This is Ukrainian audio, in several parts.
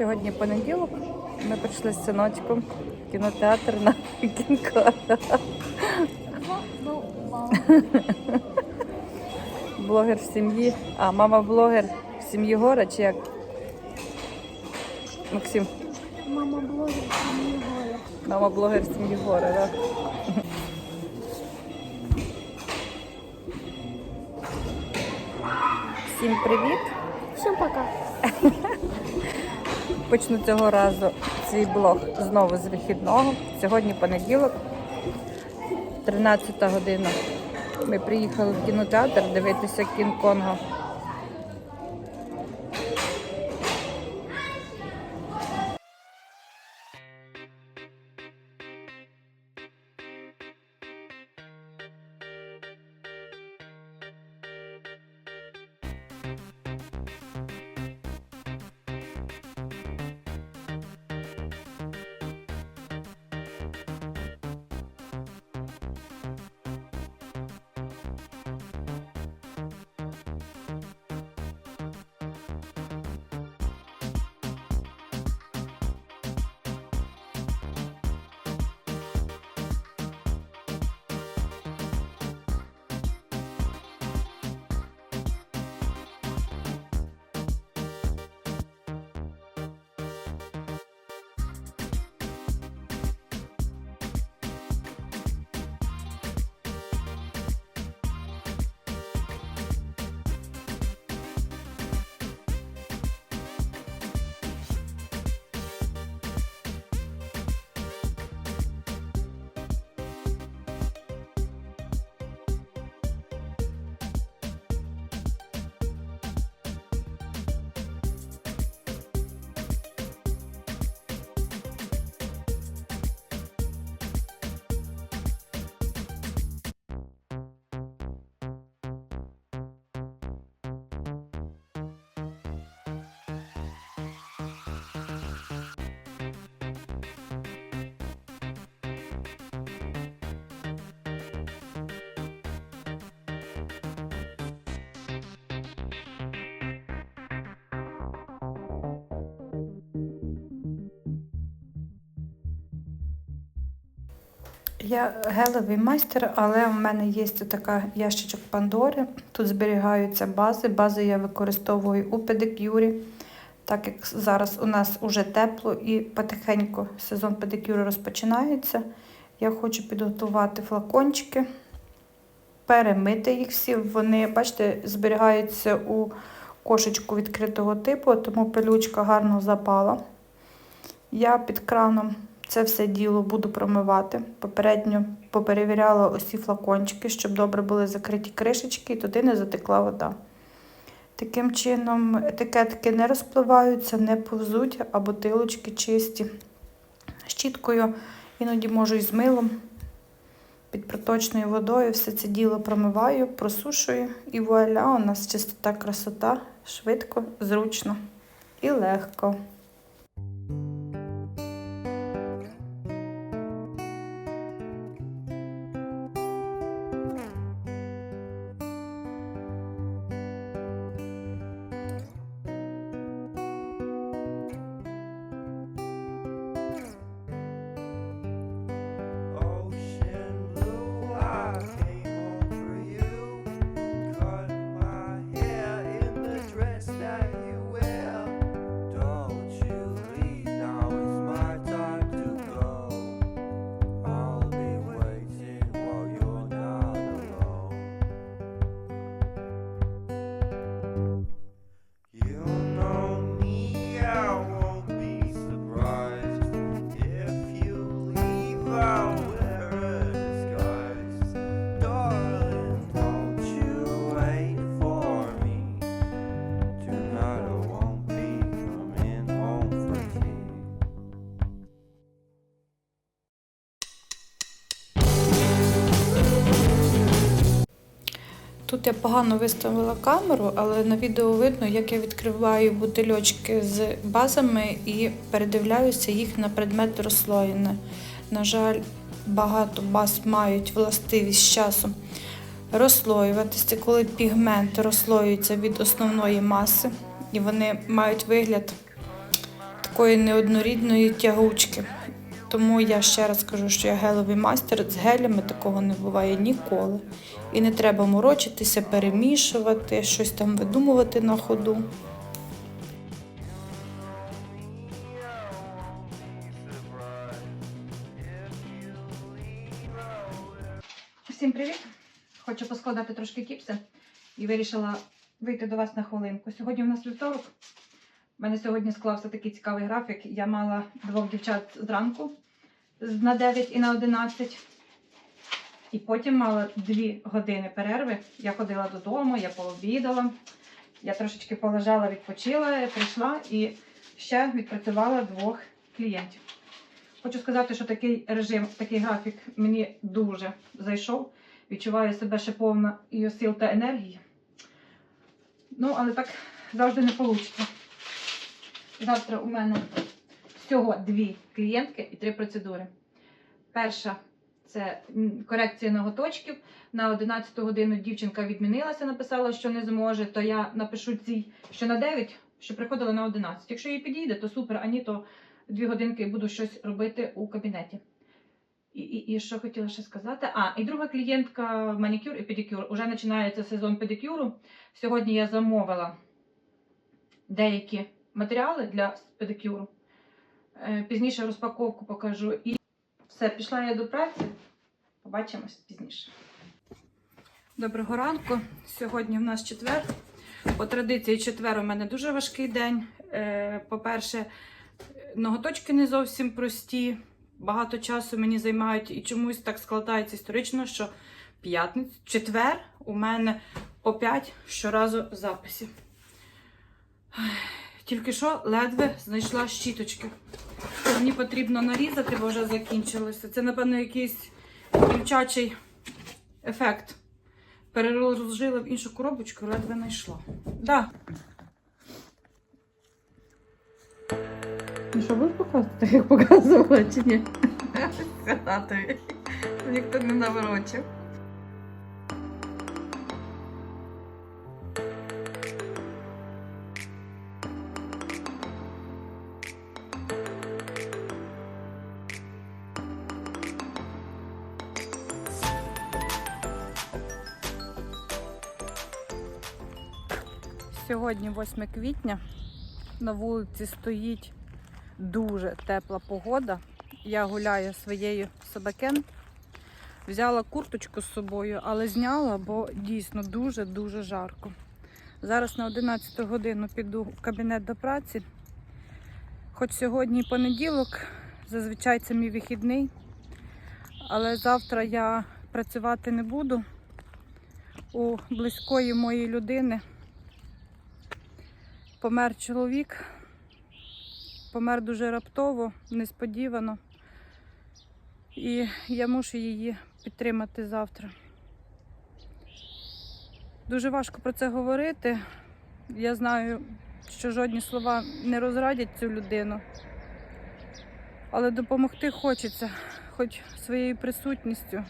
Сьогодні понеділок. Ми прийшли з синочком в кінотеатр на кінка. Блогер в сім'ї. А, мама блогер в сім'ї Гора чи як? Максим, Мама блогер не гоя. мама блогер в сім'ї Гора, так? Всім привіт! Всем пока. Почну цього разу свій блог знову з вихідного. Сьогодні понеділок, 13 година. Ми приїхали в кінотеатр дивитися Кінг-Конга. Я гелевий майстер, але в мене є така ящичок Пандори. Тут зберігаються бази. Бази я використовую у педикюрі. Так як зараз у нас уже тепло і потихеньку сезон педикюру розпочинається. Я хочу підготувати флакончики, перемити їх всі. Вони, бачите, зберігаються у кошечку відкритого типу, тому пилючка гарно запала. Я під краном це все діло буду промивати. Попередньо поперевіряла усі флакончики, щоб добре були закриті кришечки і туди не затекла вода. Таким чином етикетки не розпливаються, не повзуть, а бутилочки чисті. Щіткою іноді можу і з милом під проточною водою все це діло промиваю, просушую і вуаля, у нас чистота, красота, швидко, зручно і легко. Тут я погано виставила камеру, але на відео видно, як я відкриваю бутильочки з базами і передивляюся їх на предмет розслоєне. На жаль, багато баз мають властивість з часом розслоюватися, коли пігмент розслоюється від основної маси, і вони мають вигляд такої неоднорідної тягучки. Тому я ще раз кажу, що я геловий майстер. З гелями такого не буває ніколи. І не треба морочитися, перемішувати, щось там видумувати на ходу. Всім привіт! Хочу поскладати трошки кіпси і вирішила вийти до вас на хвилинку. Сьогодні у нас вівторок. У мене сьогодні склався такий цікавий графік. Я мала двох дівчат зранку на 9 і на 11. І потім мала 2 години перерви. Я ходила додому, я пообідала. Я трошечки полежала, відпочила, прийшла і ще відпрацювала двох клієнтів. Хочу сказати, що такий режим, такий графік мені дуже зайшов. Відчуваю себе ще повна і сил та енергії. Ну, але так завжди не вийде. Завтра у мене всього дві клієнтки і три процедури. Перша це корекція ноготочків. На 11 годину дівчинка відмінилася, написала, що не зможе, то я напишу цій, що на 9, що приходила на 11. Якщо їй підійде, то супер, а ні, то дві годинки буду щось робити у кабінеті. І, і, і що хотіла ще сказати? А, і друга клієнтка манікюр і педикюр. Уже починається сезон педикюру. Сьогодні я замовила деякі матеріали для педикюру. Е, Пізніше розпаковку покажу. І все, пішла я до праці. Побачимось пізніше. Доброго ранку. Сьогодні в нас четвер. По традиції, четвер у мене дуже важкий день. Е, По-перше, ноготочки не зовсім прості. Багато часу мені займають і чомусь так складається історично, що п'ятницю, четвер у мене по 5 щоразу записів. Тільки що ледве знайшла щіточки. Мені потрібно нарізати, бо вже закінчилося. Це, напевно, якийсь дівчачий ефект. Переложила в іншу коробочку, ледве знайшла. Да. Ну що, будеш показувати, як показувала чи ні? Ніхто не наворочив. Сьогодні 8 квітня. На вулиці стоїть дуже тепла погода. Я гуляю своєю собакен. Взяла курточку з собою, але зняла, бо дійсно дуже-дуже жарко. Зараз на 11 годину піду в кабінет до праці. Хоч сьогодні понеділок, зазвичай це мій вихідний, але завтра я працювати не буду. У близької моєї людини помер чоловік. Помер дуже раптово, несподівано. І я мушу її підтримати завтра. Дуже важко про це говорити. Я знаю, що жодні слова не розрадять цю людину. Але допомогти хочеться, хоч своєю присутністю.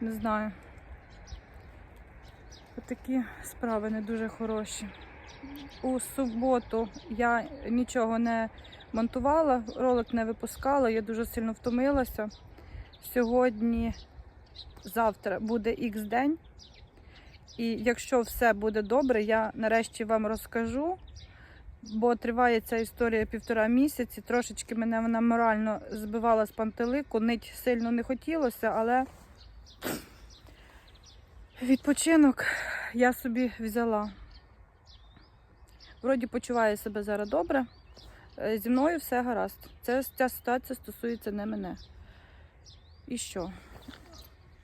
Не знаю. Такі справи не дуже хороші. У суботу я нічого не монтувала, ролик не випускала, я дуже сильно втомилася. Сьогодні, завтра буде X день. І якщо все буде добре, я нарешті вам розкажу, бо триває ця історія півтора місяці. Трошечки мене вона морально збивала з пантелику, нить сильно не хотілося, але відпочинок я собі взяла. Вроді почуваю себе зараз добре. Е, Зі мною все гаразд. Це, ця ситуація стосується не мене. І що?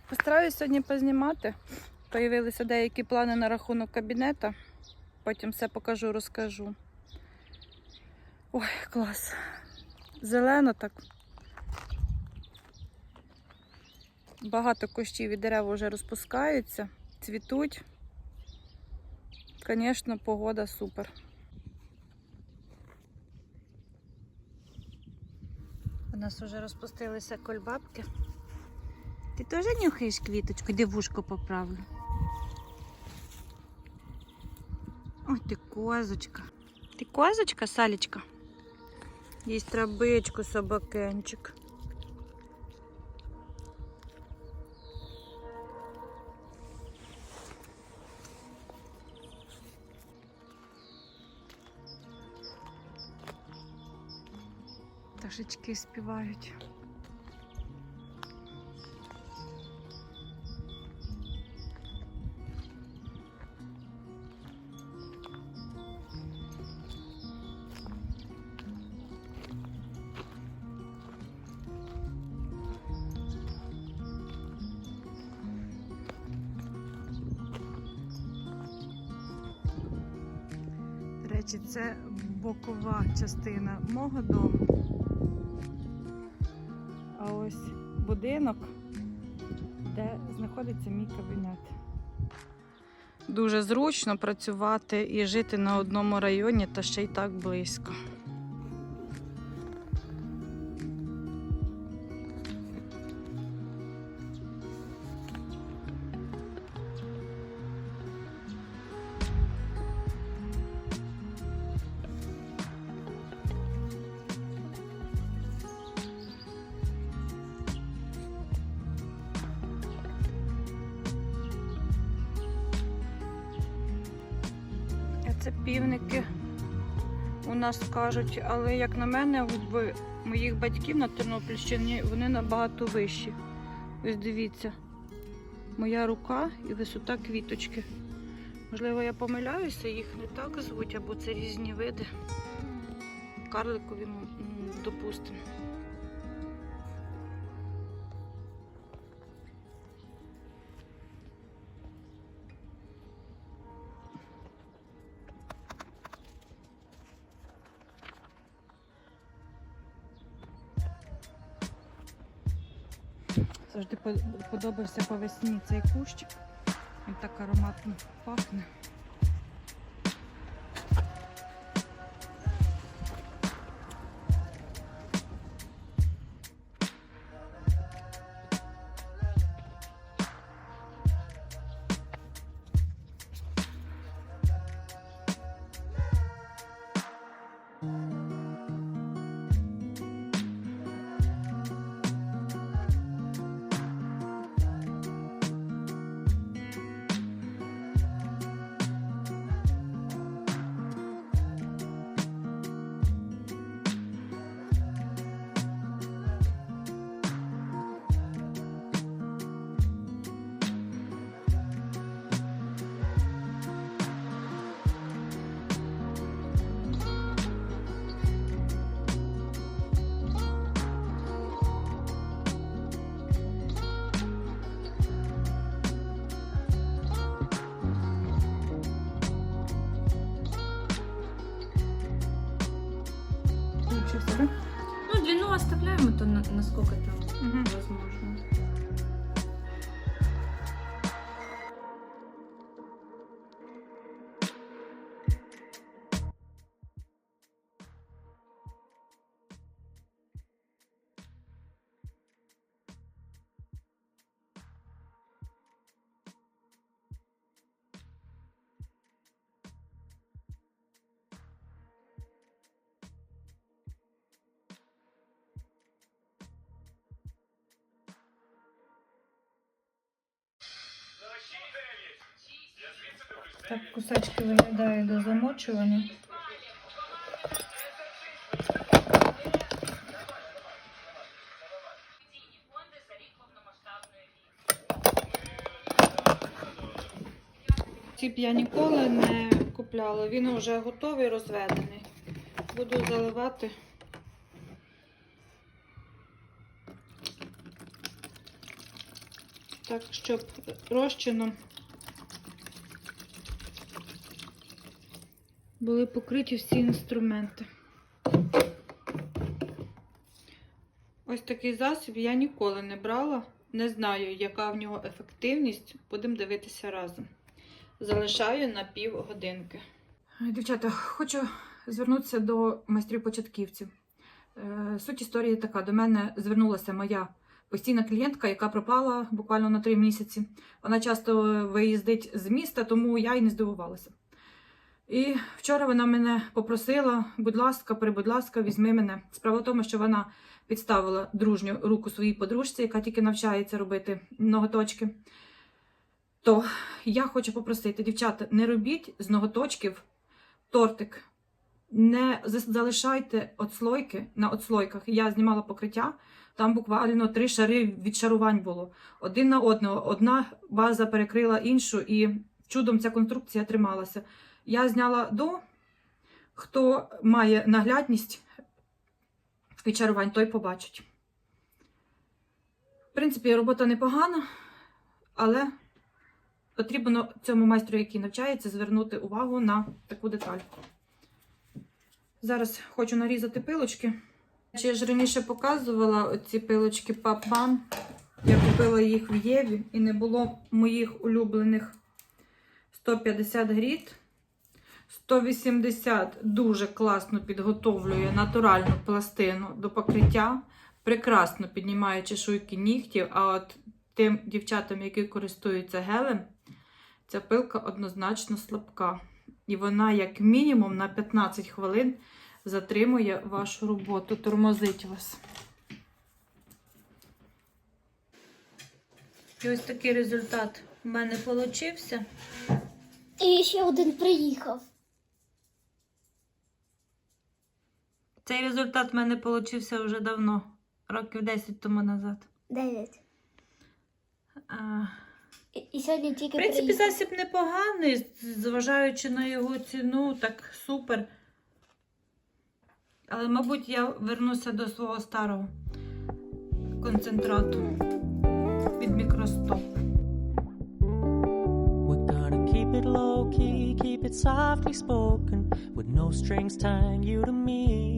Постараюсь сьогодні познімати. Появилися деякі плани на рахунок кабінета. Потім все покажу, розкажу. Ой, клас. Зелено так. Багато кущів і дерев вже розпускаються, цвітуть. Звісно, погода супер. У нас вже розпустилися кольбабки. Ти теж нюхаєш квіточку, де вушко поправлю. Ой, ти козочка. Ти козочка, Салічка. Їсть травичку собакенчик. Пташечки співають. Це бокова частина мого дому. Ось будинок, де знаходиться мій кабінет. Дуже зручно працювати і жити на одному районі та ще й так близько. Нас кажуть, але як на мене, в моїх батьків на Тернопільщині вони набагато вищі. Ось дивіться, моя рука і висота квіточки. Можливо, я помиляюся, їх не так звуть, або це різні види. Карликові, допустимо. Подобався по весні цей кущик. Він так ароматно пахне. Оставляем, это на- насколько там Угу. возможно. Так кусачки виглядають до замочування. Ці я ніколи не купляла. Він вже готовий розведений. Буду заливати. Так, щоб розчином були покриті всі інструменти. Ось такий засіб я ніколи не брала. Не знаю, яка в нього ефективність. Будемо дивитися разом. Залишаю на півгодинки. Дівчата, хочу звернутися до майстрів-початківців. Е, Суть історії така: до мене звернулася моя постійна клієнтка, яка пропала буквально на три місяці. Вона часто виїздить з міста, тому я й не здивувалася. І вчора вона мене попросила, будь ласка, прибудь ласка, візьми мене. Справа в тому, що вона підставила дружню руку своїй подружці, яка тільки навчається робити ноготочки. То я хочу попросити, дівчата, не робіть з ноготочків тортик. Не залишайте отслойки на отслойках. Я знімала покриття, там буквально три шари відшарувань було. Один на одного. Одна база перекрила іншу, і чудом ця конструкція трималася. Я зняла до, хто має наглядність відчарувань, той побачить. В принципі, робота непогана, але потрібно цьому майстру, який навчається, звернути увагу на таку деталь. Зараз хочу нарізати пилочки. Я ж раніше показувала ці пилочки Папан. Я купила їх в Єві і не було моїх улюблених 150 гріт. 180 дуже класно підготовлює натуральну пластину до покриття, прекрасно піднімає чешуйки нігтів. А от тим дівчатам, які користуються гелем, ця пилка однозначно слабка. І вона, як мінімум, на 15 хвилин затримує вашу роботу, тормозить вас. І ось такий результат в мене вийшов. І ще один приїхав. Цей результат в мене получився вже давно, років 10 тому назад. Дев'ять. А, І, і сьогодні в принципі, приїхав. засіб непоганий, зважаючи на його ціну, так супер. Але, мабуть, я вернуся до свого старого концентрату від мікростоп. Keep it low key, keep it softly spoken, with no strings tying you to me.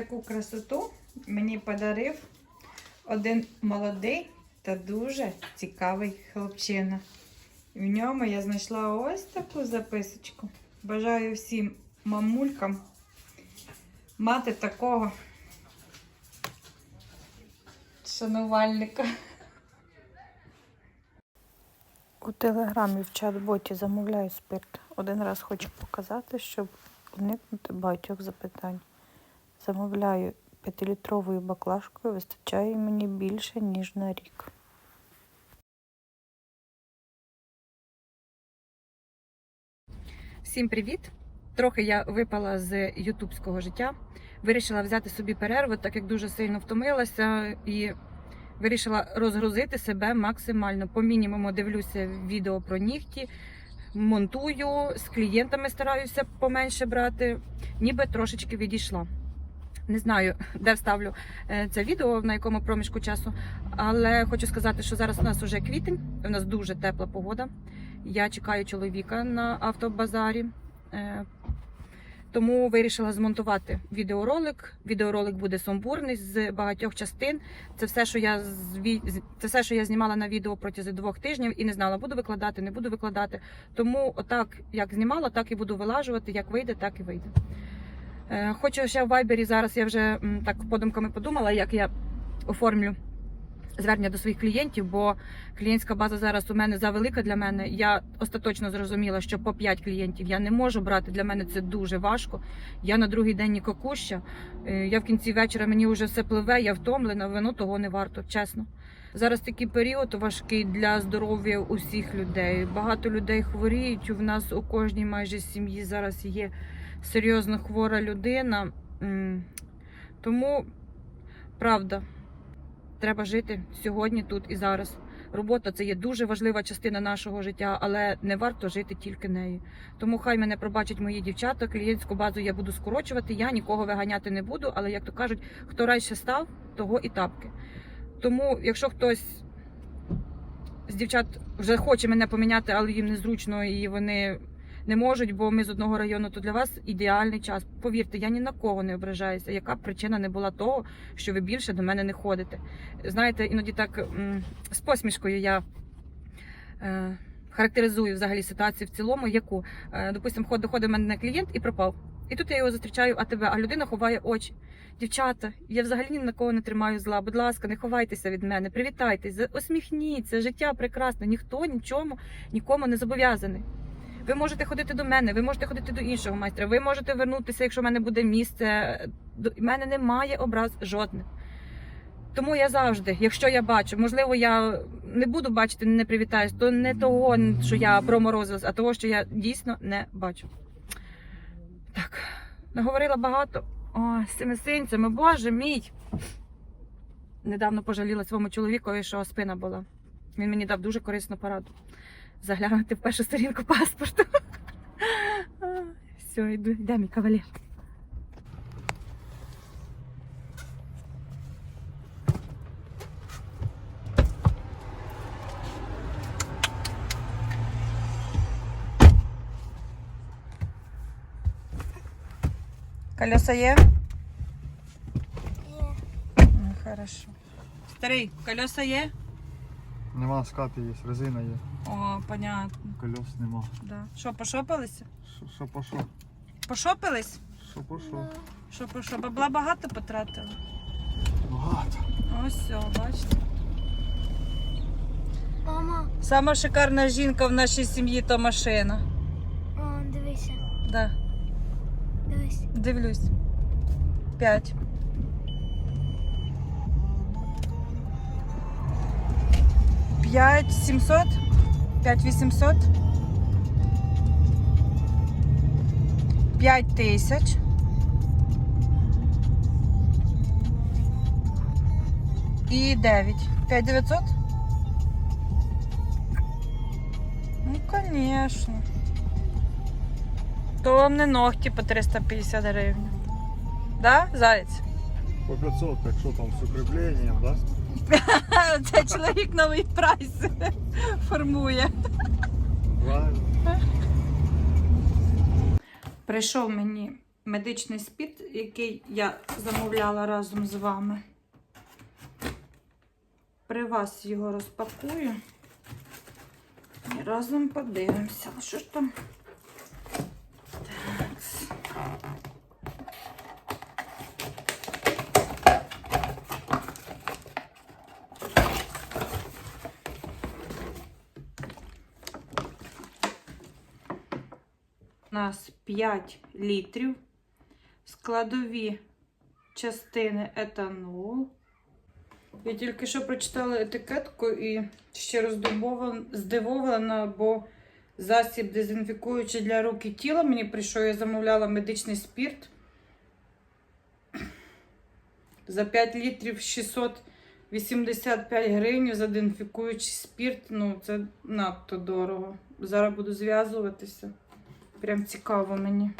Таку красоту мені подарив один молодий та дуже цікавий хлопчина. В ньому я знайшла ось таку записочку. Бажаю всім мамулькам мати такого шанувальника. У телеграмі в чат-боті замовляю спирт. Один раз хочу показати, щоб уникнути багатьох запитань. Замовляю 5-літровою баклажкою, вистачає мені більше, ніж на рік. Всім привіт! Трохи я випала з ютубського життя. Вирішила взяти собі перерву, так як дуже сильно втомилася, і вирішила розгрузити себе максимально. По мінімуму дивлюся відео про нігті, монтую, з клієнтами стараюся поменше брати, ніби трошечки відійшла. Не знаю, де вставлю е, це відео, на якому проміжку часу, але хочу сказати, що зараз у нас вже квітень, у нас дуже тепла погода. Я чекаю чоловіка на автобазарі. Е, Тому вирішила змонтувати відеоролик. Відеоролик буде сумбурний з багатьох частин. Це все, що я це все, що я знімала на відео протягом двох тижнів і не знала, буду викладати, не буду викладати. Тому отак, як знімала, так і буду вилажувати. Як вийде, так і вийде. Е, Хочу ще в Вайбері зараз. Я вже так подумками подумала, як я оформлю звернення до своїх клієнтів, бо клієнтська база зараз у мене завелика для мене. Я остаточно зрозуміла, що по 5 клієнтів я не можу брати. Для мене це дуже важко. Я на другий день нікокуща. Е, Я в кінці вечора мені вже все пливе, я втомлена, воно того не варто, чесно. Зараз такий період важкий для здоров'я усіх людей. Багато людей хворіють. У нас у кожній майже сім'ї зараз є серйозно хвора людина. Тому правда, треба жити сьогодні, тут і зараз. Робота це є дуже важлива частина нашого життя, але не варто жити тільки нею. Тому хай мене пробачать мої дівчата. Клієнтську базу я буду скорочувати. Я нікого виганяти не буду. Але як то кажуть, хто раніше став, того і тапки. Тому, якщо хтось з дівчат вже хоче мене поміняти, але їм незручно і вони не можуть, бо ми з одного району, то для вас ідеальний час. Повірте, я ні на кого не ображаюся. Яка б причина не була того, що ви більше до мене не ходите? Знаєте, іноді так з посмішкою я. Е, Характеризую взагалі ситуацію в цілому, яку, е, допустимо, ход- доходить до мене клієнт і пропав. І тут я його зустрічаю, а тебе, а людина ховає очі. Дівчата, я взагалі ні на кого не тримаю зла. Будь ласка, не ховайтеся від мене, привітайтесь, за- осміхніться, життя прекрасне. Ніхто нічому нікому не зобов'язаний. Ви можете ходити до мене, ви можете ходити до іншого майстра. Ви можете вернутися, якщо в мене буде місце. В мене немає образ жодних. Тому я завжди, якщо я бачу, можливо, я не буду бачити, не привітаюсь, то не того, що я проморозилась, а того, що я дійсно не бачу. Так, наговорила багато. Ой, з цими синцями, боже мій. Недавно пожаліла своєму чоловікові, що спина була. Він мені дав дуже корисну пораду. Заглянути в першу сторінку паспорту. Ай, Все, йду, йде мій кавалер. Колеса є? Є. Ну, хорошо. Старий, колеса є? Нема скати є, резина є, О, понятно. кольос нема. Да. Що, пошопилися? Що, що по що? Пошопились? Що по що? Що, по що? Бабла багато потратили? Багато. Ось все, бачите. Мама, Сама шикарна жінка в нашій сім'ї то машина. о, дивися, Да, дивись. дивлюсь. П'ять. П'ять сімсот? П'ять вісімсот? П'ять тисяч. І дев'ять. П'ять дев'ятсот? Ну, конечно. То вам не ногті по 350 гривень. Да, заяць? По 500, так що там з укріпленням, да? Це чоловік новий прайс формує. Правильно. Прийшов мені медичний спіт, який я замовляла разом з вами. При вас його розпакую. І разом подивимося. Що ж там? Так. У нас 5 літрів. Складові частини етанол. Я тільки що прочитала етикетку і ще роздумована, здивована, бо засіб дезінфікуючий для рук і тіла мені прийшов, я замовляла медичний спірт. За 5 літрів 685 гривень за дезінфікуючий спірт. Ну, це надто дорого. Зараз буду зв'язуватися. Прям цікаво мені.